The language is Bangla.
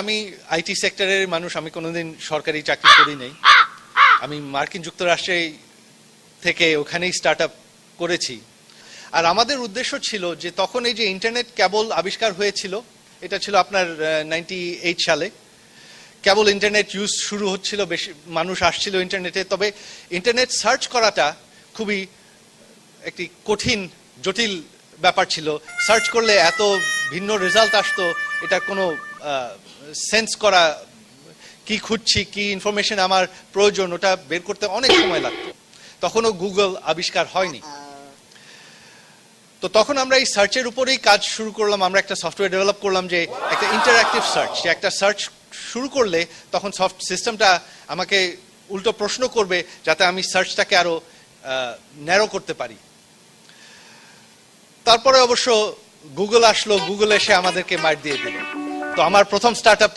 আমি আইটি সেক্টরের মানুষ, আমি কোনোদিন সরকারি চাকরি করি নাই। আমি মার্কিন যুক্তরাষ্ট্রে থেকে ওখানেই স্টার্ট আপ করেছি। আর আমাদের উদ্দেশ্য ছিল যে তখন এই যে ইন্টারনেট কেবল আবিষ্কার হয়েছিল, এটা ছিল আপনার নাইনটি এইট সালে। কেবল ইন্টারনেট ইউজ শুরু হচ্ছিল, বেশি, মানুষ আসছিল ইন্টারনেটে তবে ইন্টারনেট সার্চ করাটা খুবই একটি কঠিন, জটিল ব্যাপার ছিল। সার্চ করলে এত ভিন্ন রেজাল্ট আসতো, এটা কোনো সেন্স করা, কি খুঁজছি, কি ইনফরমেশন আমার প্রয়োজন, ওটা বের করতে অনেক সময় লাগতো। তখনও গুগল আবিষ্কার হয়নি। তো তখন আমরা এই সার্চের উপরেই কাজ শুরু করলাম। আমরা একটা সফটওয়্যার ডেভেলপ করলাম যে একটা ইন্টারঅ্যাক্টিভ সার্চ যে একটা সার্চ শুরু করলে তখন সফট সিস্টেমটা আমাকে উল্টো প্রশ্ন করবে, যাতে আমি সার্চটাকে আরও ন্যারো করতে পারি। তারপরে অবশ্য গুগল আসলো গুগল এসে আমাদেরকে মার দিয়ে দিল। তো আমার প্রথম স্টার্ট